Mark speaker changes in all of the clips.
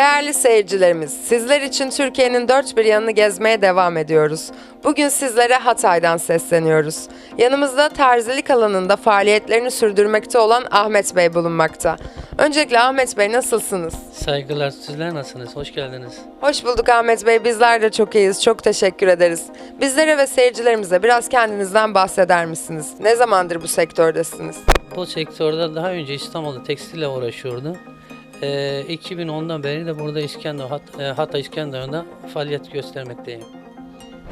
Speaker 1: Değerli seyircilerimiz, sizler için Türkiye'nin dört bir yanını gezmeye devam ediyoruz. Bugün sizlere Hatay'dan sesleniyoruz. Yanımızda terzilik alanında faaliyetlerini sürdürmekte olan Ahmet Bey bulunmakta. Öncelikle Ahmet Bey nasılsınız?
Speaker 2: Saygılar sizler nasılsınız? Hoş geldiniz.
Speaker 1: Hoş bulduk Ahmet Bey. Bizler de çok iyiyiz. Çok teşekkür ederiz. Bizlere ve seyircilerimize biraz kendinizden bahseder misiniz? Ne zamandır bu sektördesiniz?
Speaker 2: Bu sektörde daha önce İstanbul'da tekstille uğraşıyordum. Ee, 2010'dan beri de burada İskender, Hat, e, Hatay İskenderun'da faaliyet göstermekteyim.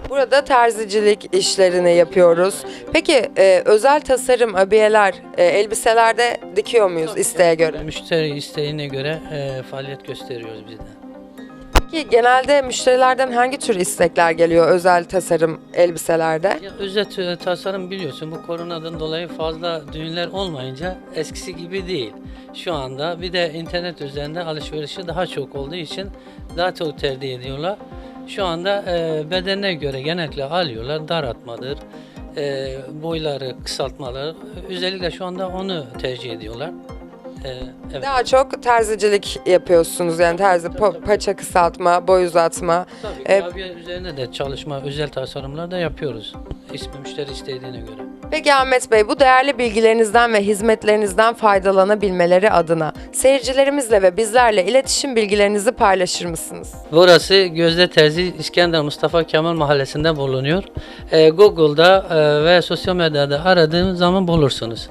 Speaker 1: Burada terzicilik işlerini yapıyoruz. Peki e, özel tasarım, abiyeler, e, elbiselerde dikiyor muyuz isteğe göre?
Speaker 2: Müşteri isteğine göre e, faaliyet gösteriyoruz biz de.
Speaker 1: Peki genelde müşterilerden hangi tür istekler geliyor özel tasarım elbiselerde?
Speaker 2: Ya, özet e, tasarım biliyorsun bu koronadan dolayı fazla düğünler olmayınca eskisi gibi değil. Şu anda bir de internet üzerinde alışverişi daha çok olduğu için daha çok tercih ediyorlar. Şu anda e, bedenine göre genellikle alıyorlar. Daratmadır, e, boyları kısaltmaları. Özellikle şu anda onu tercih ediyorlar. E, evet.
Speaker 1: Daha çok terzicilik yapıyorsunuz yani terzi po- paça kısaltma, boy uzatma.
Speaker 2: Tabii
Speaker 1: E,
Speaker 2: abiye üzerine de çalışma, özel tasarımlar da yapıyoruz. İsmi müşteri istediğine göre.
Speaker 1: Peki Ahmet Bey bu değerli bilgilerinizden ve hizmetlerinizden faydalanabilmeleri adına seyircilerimizle ve bizlerle iletişim bilgilerinizi paylaşır mısınız?
Speaker 2: Burası Gözde Terzi İskender Mustafa Kemal Mahallesi'nde bulunuyor. Ee, Google'da e, ve sosyal medyada aradığınız zaman bulursunuz.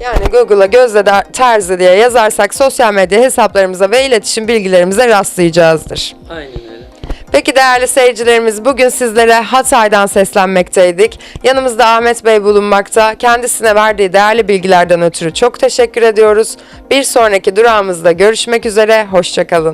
Speaker 1: Yani Google'a Gözde Der- Terzi diye yazarsak sosyal medya hesaplarımıza ve iletişim bilgilerimize rastlayacağızdır.
Speaker 2: Aynen öyle.
Speaker 1: Peki değerli seyircilerimiz bugün sizlere Hatay'dan seslenmekteydik. Yanımızda Ahmet Bey bulunmakta. Kendisine verdiği değerli bilgilerden ötürü çok teşekkür ediyoruz. Bir sonraki durağımızda görüşmek üzere. Hoşçakalın.